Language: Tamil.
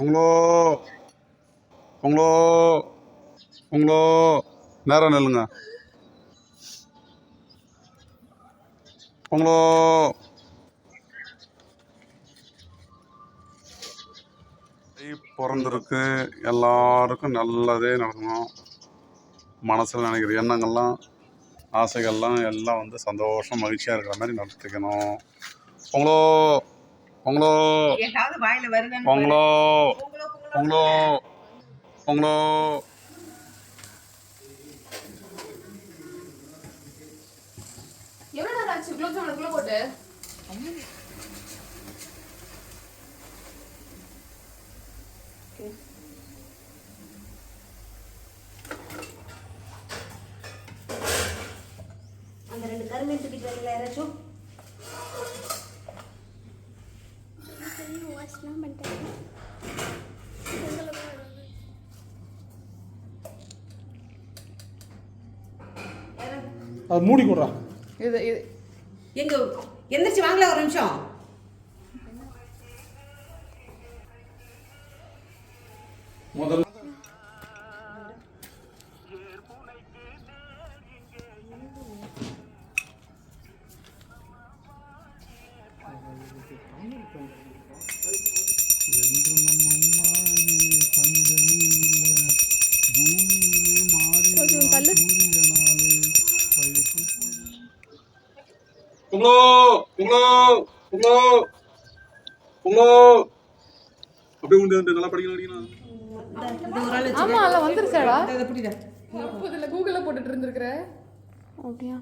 உங்களோ உங்களோ உங்களோ நேரம் நில்லுங்க. உங்களோ பிறந்திருக்கு. எல்லாருக்கும் நல்லதே நடக்கணும். மனசில் நினைக்கிற எண்ணங்கள்லாம் ஆசைகள்லாம் எல்லாம் வந்து சந்தோஷம் மகிழ்ச்சியாக இருக்கிற மாதிரி நடத்திக்கணும். உங்களோ பொங்கலோ, பொங்கலோ. குள்ள போட்டு. அந்த ரெண்டு கருமையும் தூக்கிட்டு வரீங்களா யாராச்சும்? அது மூடி கொடுறா. இது இது. எங்க எந்திரிச்சு வாங்கல ஒரு நிமிஷம். முதல்ல என்று நம்ம மாறிய பஞ்சமே இல்லை பூமியிலே மாறி. சூரியனாலே பழுப்பு உங்களோ உங்களோ உங்களோ உங்களோ. அப்படியே உண்டு நல்லா படிக்கணும் படிக்கணும் ஆமா வந்துருச்சாடா பிடிடா இதில் கூகுளில் போட்டுட்டு இருந்திருக்கிற. அப்படியா?